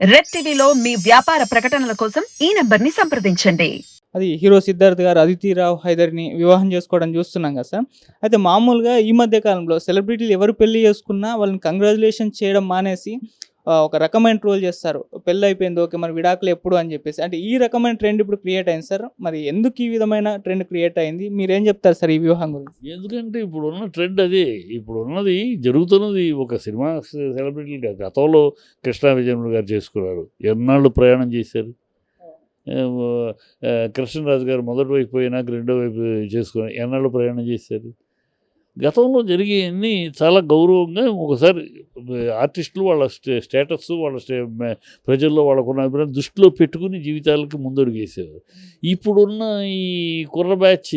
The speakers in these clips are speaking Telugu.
రెడ్ టీవీలో మీ వ్యాపార ప్రకటనల కోసం ఈ నెంబర్ని సంప్రదించండి. అది హీరో సిద్ధార్థ్ గారు అదితి రావు హైదర్ని వివాహం చేసుకోవడం చూస్తున్నాం కదా సార్. అయితే మామూలుగా ఈ మధ్య కాలంలో సెలబ్రిటీలు ఎవరు పెళ్ళి చేసుకున్నా వాళ్ళని కంగ్రాచులేషన్ చేయడం మానేసి ఒక రకమైన ట్రోల్ చేస్తారు. పెళ్ళి అయిపోయింది ఓకే మరి విడాకులు ఎప్పుడు అని చెప్పేసి. అంటే ఈ రకమైన ట్రెండ్ ఇప్పుడు క్రియేట్ అయింది సార్. మరి ఎందుకు ఈ విధమైన ట్రెండ్ క్రియేట్ అయింది? మీరేం చెప్తారు సార్ ఈ వివాహం గురించి? ఎందుకంటే ఇప్పుడు ఉన్న ట్రెండ్ అదే. ఇప్పుడు ఉన్నది జరుగుతున్నది. ఒక సినిమా సెలబ్రిటీలు గతంలో కృష్ణా విజయములు గారు చేసుకున్నారు. ఎన్నాళ్ళు ప్రయాణం చేశారు? కృష్ణరాజు గారు మొదటి వైపు పోయినాక రెండో వైపు చేసుకుని ఎన్నాళ్ళు ప్రయాణం చేశారు? గతంలో జరిగేవన్నీ చాలా గౌరవంగా ఒకసారి ఆర్టిస్టులు వాళ్ళ స్టే స్టేటస్ వాళ్ళ స్టే ప్రజల్లో వాళ్ళకున్న అభిప్రాయం దృష్టిలో పెట్టుకుని జీవితాలకి ముందడుగేసేవారు. ఇప్పుడున్న ఈ కుర్ర బ్యాచ్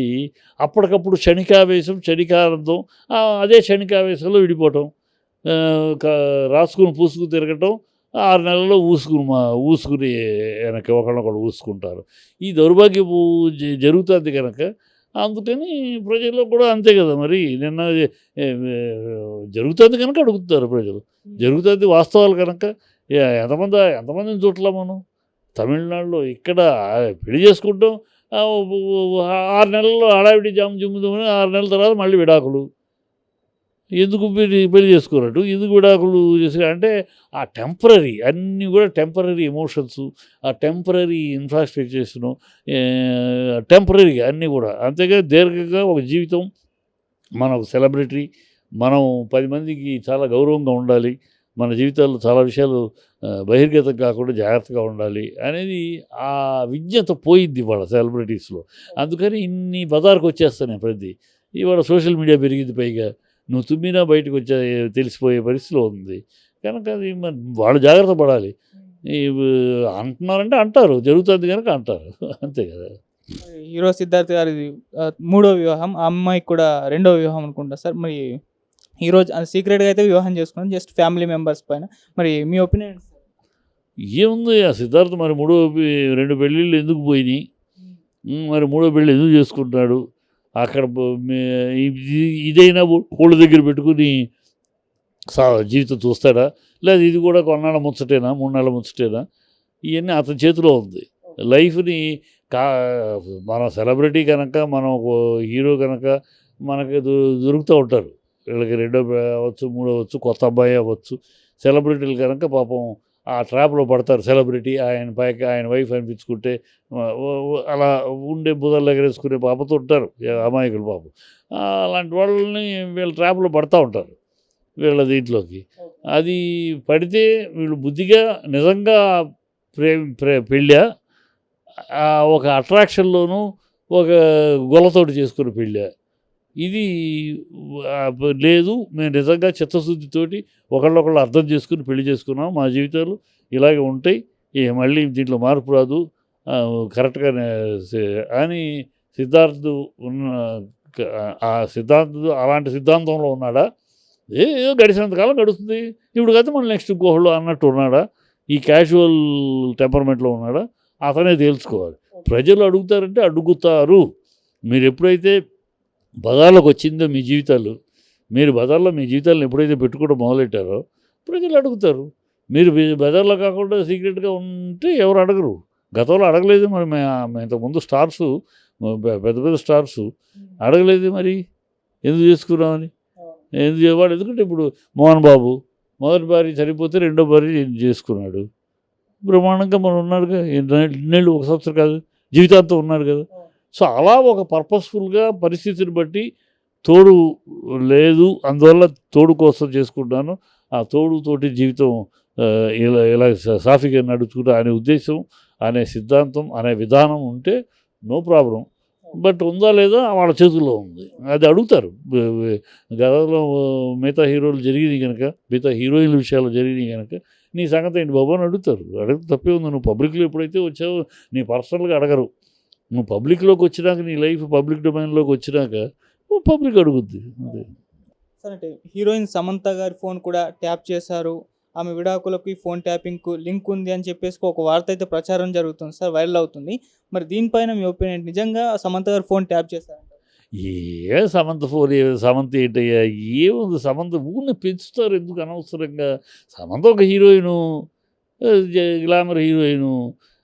అప్పటికప్పుడు క్షణికావేశం క్షణికానందం అదే క్షణికావేశంలో విడిపోవటం రాసుకుని పూసుకుని తిరగటం ఆరు నెలల్లో ఊసుకుని మా ఊసుకుని వెనక ఒకళ్ళొకళ్ళు ఊసుకుంటారు. ఈ దౌర్భాగ్యపు జరుగుతుంది కనుక అందుకని ప్రజల్లో కూడా అంతే కదా మరి. నిన్న జరుగుతుంది కనుక అడుగుతారు ప్రజలు. జరుగుతుంది వాస్తవాలు కనుక. ఎంతమంది ఎంతమందిని చూడలే మనం. తమిళనాడులో ఇక్కడ పెళ్ళి చేసుకుంటాం. ఆరు నెలల్లో హడావిడి జాము జుమ్ముదామని ఆరు నెలల తర్వాత మళ్ళీ విడాకులు. ఎందుకు పెళ్ళి పెళ్ళి చేసుకోరట్టు ఎందుకు విడాకులు చేసి? అంటే ఆ టెంపరీ అన్నీ కూడా టెంపరీ ఎమోషన్స్ ఆ టెంపరీ ఇన్ఫ్రాస్ట్రక్చర్స్ను టెంపరీగా అన్నీ కూడా. అంతేగా దీర్ఘంగా ఒక జీవితం మన ఒక సెలబ్రిటీ మనం పది మందికి చాలా గౌరవంగా ఉండాలి మన జీవితాల్లో చాలా విషయాలు బహిర్గతం కాకుండా జాగ్రత్తగా ఉండాలి అనేది ఆ విజ్ఞత పోయిద్ది వాళ్ళ సెలబ్రిటీస్లో అందుకని ఇన్ని బజార్కి వచ్చేస్తున్నాయి ప్రతి ఇవాళ సోషల్ మీడియా పెరిగింది పైగా. నువ్వు తుమ్మినా బయటకు వచ్చే తెలిసిపోయే పరిస్థితిలో ఉంది. కనుక అది వాళ్ళు జాగ్రత్త పడాలి. అంటున్నారంటే అంటారు. జరుగుతుంది కనుక అంటారు. అంతే కదా. హీరో సిద్ధార్థ్ గారిది ఆ, మూడో వివాహం ఆ అమ్మాయికి కూడా రెండో వివాహం అనుకుంటా సార్. మరి హీరో సీక్రెట్గా అయితే వివాహం చేసుకున్నాం జస్ట్ ఫ్యామిలీ మెంబర్స్ పైన. మరి మీ ఒపీనియన్ ఏముంది ఆ సిద్ధార్థ మరి మూడో రెండు పెళ్ళిళ్ళు ఎందుకు పోయినాయి? మరి మూడో పెళ్ళి ఎందుకు చేసుకుంటున్నాడు? అక్కడ ఇదైనా కోళ్ళ దగ్గర పెట్టుకుని సా జీవితం చూస్తాడా? లేదా ఇది కూడా కొన్నాళ్ళ ముచ్చటేనా? మూడు నెలల ముచ్చటేనా? ఇవన్నీ అతని చేతిలో ఉంది. లైఫ్ని కా మన సెలబ్రిటీ కనుక మనం ఒక హీరో కనుక మనకి దొరుకుతూ ఉంటారు. వీళ్ళకి రెండో అవ్వచ్చు మూడో అవ్వచ్చు కొత్త అబ్బాయి అవ్వచ్చు. సెలబ్రిటీలు కనుక పాపం ఆ ట్రాప్లో పడతారు సెలబ్రిటీ ఆయన పైకి ఆయన వైఫ్ అనిపించుకుంటే అలా ఉండే బుధలు ఎగరేసుకునే పాపతో ఉంటారు అమాయకులు పాపం. అలాంటి వాళ్ళని వీళ్ళ ట్రాప్లో పడతా ఉంటారు వీళ్ళ దీంట్లోకి. అది పడితే వీళ్ళు బుద్ధిగా నిజంగా ప్రే ప్రే పెళ్ళా ఒక అట్రాక్షన్లోనూ ఒక గొలతోటి చేసుకున్న పెళ్ళా. ఇది లేదు. మేము నిజంగా చిత్తశుద్ధితోటి ఒకళ్ళొకళ్ళు అర్థం చేసుకుని పెళ్ళి చేసుకున్నాం. మా జీవితాలు ఇలాగే ఉంటాయి. మళ్ళీ దీంట్లో మార్పు రాదు. కరెక్ట్గా అని సిద్ధార్థ్ ఉన్న ఆ సిద్ధార్థ్ అలాంటి సిద్ధాంతంలో ఉన్నాడా? ఏ ఏదో గడిచినంతకాలం గడుస్తుంది. ఇప్పుడు కదా మన నెక్స్ట్ ఇంకోహళ్ళు అన్నట్టు ఉన్నాడా? ఈ క్యాజువల్ టెంపర్మెంట్లో ఉన్నాడా? అతనే తేల్చుకోవాలి. ప్రజలు అడుగుతారంటే అడుగుతారు. మీరు ఎప్పుడైతే బజార్లోకి వచ్చిందో మీ జీవితాలు మీరు బజార్లో మీ జీవితాలను ఎప్పుడైతే పెట్టుకోవడం మొదలెట్టారో ప్రజలు అడుగుతారు. మీరు బజార్లో కాకుండా సీక్రెట్గా ఉంటే ఎవరు అడగరు. గతంలో అడగలేదు మరి ఇంతకుముందు స్టార్స్ పెద్ద పెద్ద స్టార్స్. అడగలేదు మరి? ఎందుకు చేసుకున్నామని? ఎందుకు చేవాడు ఎందుకంటే ఇప్పుడు మోహన్ బాబు మొదటి భార్య చనిపోతే రెండో భార్య చేసుకున్నాడు? బ్రహ్మాండంగా మనం ఉన్నాడుగా. ఎన్ని- ఇన్నేళ్ళు ఒక సంవత్సరం కాదు. జీవితాంతం ఉన్నాడు కదా. సో అలా ఒక పర్పస్ఫుల్గా పరిస్థితిని బట్టి తోడు లేదు అందువల్ల తోడు కోసం చేసుకుంటాను ఆ తోడుతోటి జీవితం ఇలా ఇలా సాఫీగా నడుచుకుంటా అనే ఉద్దేశం అనే సిద్ధాంతం అనే విధానం ఉంటే నో ప్రాబ్లం బట్ ఉందా లేదా వాళ్ళ చేతుల్లో ఉంది. అది అడుగుతారు. గతంలో మిగతా హీరోలు జరిగింది కనుక మిగతా హీరోయిన్ల విషయాలు జరిగినాయి కనుక నీ సంగతి ఏంటి బాబు అని అడుగుతారు. అడిగితే తప్పే ఉంది. నువ్వు పబ్లిక్లో ఎప్పుడైతే వచ్చావో నీ పర్సనల్గా అడగరు. నువ్వు పబ్లిక్లోకి వచ్చినాక నీ లైఫ్ పబ్లిక్ డొమైన్లోకి వచ్చినాక పబ్లిక్ అడుగుద్ది. అదే సార్ అంటే హీరోయిన్ సమంత గారి ఫోన్ కూడా ట్యాప్ చేశారు. ఆమె విడాకులకి ఫోన్ ట్యాపింగ్కు లింక్ ఉంది అని చెప్పేసి ఒక వార్త అయితే ప్రచారం జరుగుతుంది సార్ వైరల్ అవుతుంది. మరి దీనిపైన మీ ఒపీనియన్ నిజంగా సమంత గారు ఫోన్ ట్యాప్ చేశారు ఏ సమంత ఫోన్ ఏ సమంత ఏంటయ్యా? ఏముంది? సమంత ఊరిని పెంచుతారు ఎందుకు అనవసరంగా? సమంత ఒక హీరోయిను గ్లామర్ హీరోయిన్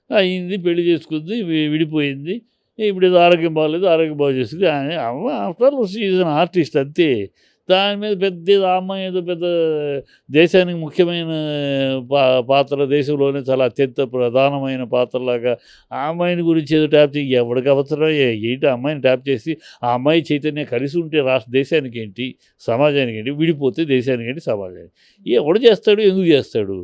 అయింది పెళ్ళి చేసుకుంది విడిపోయింది. ఇప్పుడు ఏదో ఆరోగ్యం బాగాలేదు ఆరోగ్యం బాగా చేసుకుంది. ఆఫ్టర్ సీజన్ ఆర్టిస్ట్ అంతే. దాని మీద పెద్ద ఏదో అమ్మాయి ఏదో పెద్ద దేశానికి ముఖ్యమైన పా పాత్ర దేశంలోనే చాలా అత్యంత ప్రధానమైన పాత్రలాగా ఆ అమ్మాయిని గురించి ఏదో ట్యాప్ చేయి ఎవరికి అవసరం ఏంటి అమ్మాయిని ట్యాప్ చేసి ఆ అమ్మాయి చైతన్యం కలిసి ఉంటే రాష్ట్ర దేశానికి ఏంటి సమాజానికి ఏంటి విడిపోతే దేశానికి ఏంటి సమాజానికి ఎవడు చేస్తాడు? ఎందుకు చేస్తాడు?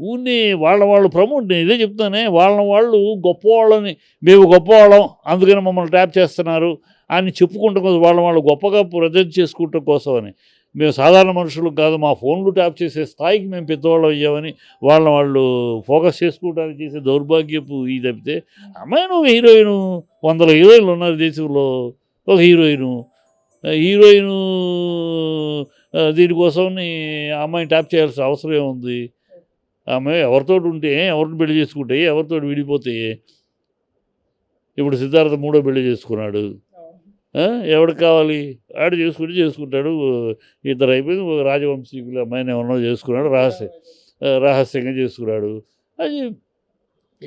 ఊరిని వాళ్ళ వాళ్ళు ప్రమోట్ నేను ఇదే చెప్తానే వాళ్ళ వాళ్ళు గొప్పవాళ్ళని మేము గొప్పవాళ్ళం అందుకని మమ్మల్ని ట్యాప్ చేస్తున్నారు అని చెప్పుకుంటాం కోసం వాళ్ళ వాళ్ళు గొప్పగా ప్రజెంట్ చేసుకుంటాం కోసం అని మేము సాధారణ మనుషులు కాదు మా ఫోన్లు ట్యాప్ చేసే స్థాయికి మేము పెద్దవాళ్ళం అయ్యామని వాళ్ళ వాళ్ళు ఫోకస్ చేసుకోవడానికి చేసే దౌర్భాగ్యపు ఇది తప్పితే అమ్మాయి నువ్వు హీరోయిన్ వందల హీరోయిన్లు ఉన్నారు దేశంలో ఒక హీరోయిన్ హీరోయిన్ దీనికోసం అమ్మాయిని ట్యాప్ చేయాల్సిన అవసరం ఏముంది? ఆమె ఎవరితో ఉంటే ఎవరిని పెళ్ళి చేసుకుంటే ఎవరితో విడిపోతే? ఇప్పుడు సిద్ధార్థ మూడో పెళ్ళి చేసుకున్నాడు? ఎవరికి కావాలి? ఆడు చేసుకుంటే చేసుకుంటాడు. ఇద్దరు అయిపోయింది. ఒక రాజవంశీకుల అమ్మాయిని ఎవరినో చేసుకున్నాడు. రహస్య రహస్యంగా చేసుకున్నాడు. అది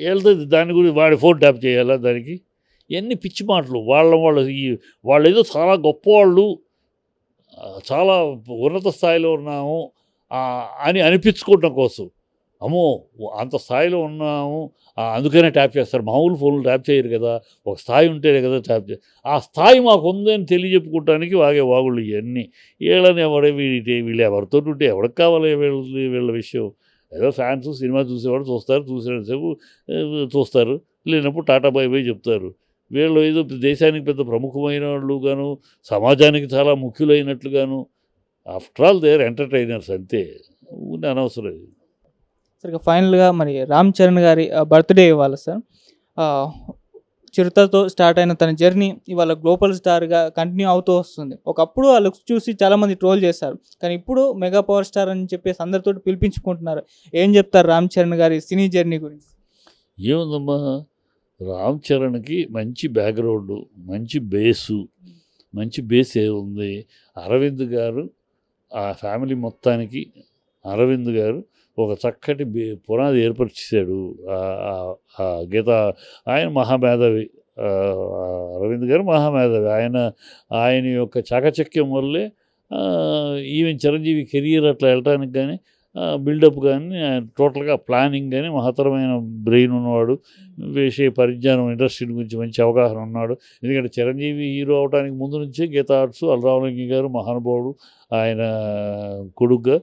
వెళ్తుంది దాని గురించి వాడి ఫోన్ ట్యాప్ చేయాలా దానికి? ఎన్ని పిచ్చి మాటలు. వాళ్ళ వాళ్ళు ఈ వాళ్ళు ఏదో చాలా గొప్పవాళ్ళు. చాలా ఉన్నత స్థాయిలో ఉన్నాము. అని అనిపించుకోవటం కోసం. అమ్మో అంత స్థాయిలో ఉన్నాము. అందుకనే ట్యాప్ చేస్తారు. మామూలు ఫోన్లు ట్యాప్ చేయరు కదా. ఒక స్థాయి ఉంటేనే కదా ట్యాప్ చే ఆ స్థాయి మాకు ఉందని తెలియజెప్పుకోవటానికి వాగే వాగుళ్ళు ఇవన్నీ వీళ్ళని ఎవడే వీడి వీళ్ళు ఎవరితో ఉంటే ఎవరికి కావాలి వీళ్ళ వీళ్ళ విషయం? ఏదో ఫ్యాన్స్ సినిమా చూసేవాడు చూస్తారు. చూసేసేపు చూస్తారు. లేనప్పుడు టాటా బాయ్ బాయ్ చెప్తారు. వీళ్ళు ఏదో దేశానికి పెద్ద ప్రముఖమైన వాళ్ళుగాను సమాజానికి చాలా ముఖ్యులైనట్లుగాను. ఆఫ్టర్ ఆల్ దేర్ ఎంటర్టైనర్స్ అంతే. అనవసరం సరిగ్గా ఫైనల్గా మరి రామ్ చరణ్ గారి బర్త్డే ఇవ్వాలి సార్. చిరుతతో స్టార్ట్ అయిన తన జర్నీ ఇవాళ గ్లోబల్ స్టార్గా కంటిన్యూ అవుతూ వస్తుంది. ఒకప్పుడు ఆ లుక్స్ చూసి చాలామంది ట్రోల్ చేశారు. కానీ ఇప్పుడు మెగా పవర్ స్టార్ అని చెప్పేసి అందరితో పిలిపించుకుంటున్నారు. ఏం చెప్తారు రామ్ చరణ్ గారి సినీ జర్నీ గురించి? ఏముందమ్మా? రామ్ చరణ్కి మంచి బ్యాక్గ్రౌండ్ మంచి బేసు మంచి బేస్ ఉంది. అరవింద్ గారు ఆ ఫ్యామిలీ మొత్తానికి అరవింద్ గారు ఒక చక్కటి పునాది ఏర్పరిచేశాడు. గీత ఆయన మహామేధావి. అరవింద్ గారు మహామేధావి. ఆయన ఆయన యొక్క చాకచక్యం వల్లే ఈవెన్ చిరంజీవి కెరియర్ అట్లా వెళ్ళటానికి కానీ బిల్డప్ కానీ టోటల్గా ప్లానింగ్ కానీ మహత్తరమైన బ్రెయిన్ ఉన్నవాడు. విషయ పరిజ్ఞానం ఇండస్ట్రీ గురించి మంచి అవగాహన ఉన్నాడు ఎందుకంటే చిరంజీవి హీరో అవడానికి ముందు నుంచే గీతా ఆర్ట్స్ అల్రామలింగి గారు మహానుభావుడు ఆయన కొడుగ్గా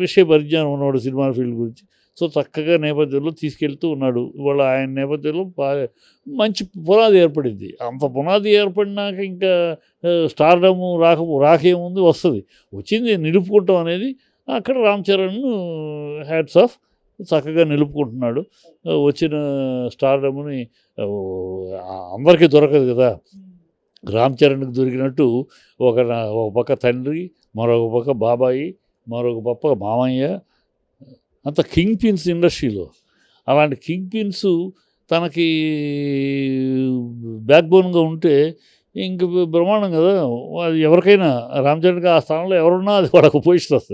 విషయ పరిజ్ఞానం ఉన్నవాడు సినిమా ఫీల్డ్ గురించి. సో చక్కగా నేపథ్యంలో తీసుకెళ్తూ ఉన్నాడు. ఇవాళ ఆయన నేపథ్యంలో మంచి పునాది ఏర్పడింది. అంత పునాది ఏర్పడినాక ఇంకా స్టార్డము రాక రాకేముంది? వస్తుంది. వచ్చింది నిలుపుకుంటాం అనేది అక్కడ రామ్ చరణ్ హ్యాట్స్ ఆఫ్ చక్కగా నిలుపుకుంటున్నాడు. వచ్చిన స్టార్డమ్ని అందరికీ దొరకదు కదా. రామ్ చరణ్కి దొరికినట్టు ఒక ఒక పక్క తండ్రి మరొక పక్క బాబాయి మరొక గొప్ప మామయ్య అంత కింగ్ పిన్స్ ఇండస్ట్రీలో. అలాంటి కింగ్ పిన్స్ తనకి బ్యాక్ బోన్గా ఉంటే ఇంక బ్రహ్మాండం కదా. అది ఎవరికైనా రామచరణ్కి ఆ స్థానంలో ఎవరున్నా అది వాళ్ళకు పొజిషన్ వస్తుంది